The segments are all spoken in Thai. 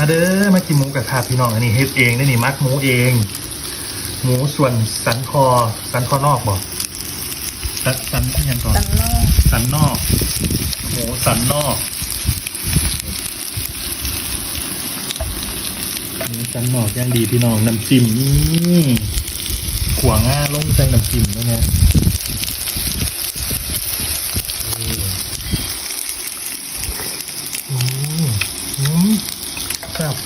มาเด้อมากินหมูกระทะพี่น้องอันนี้เฮ็ดเองได้นี่มักหมูเอง หมูส่วนสันคอ สันคอนอกบอกสันสันที่ยังก่อนตังนอกสันนอก หมูสันนอกหมูสันนอกย่างดีพี่น้องน้ำจิ้มนี่ขวางง่าลงใส่น้ำจิ้มด้วยนะอืมอืมครับ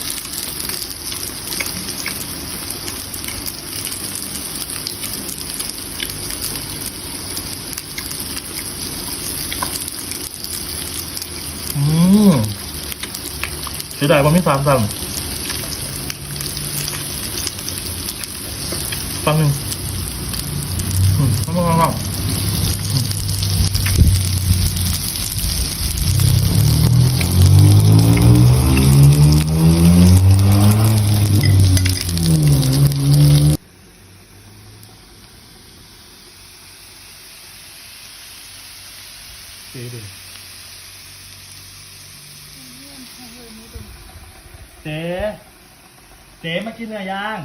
อื มเสียดายว่าไม่สามสั่งฟังหนึ่งอืมฟังฟังฟังเจ๊ดิ เจ๊เจ๊มากินเนื้อย่าง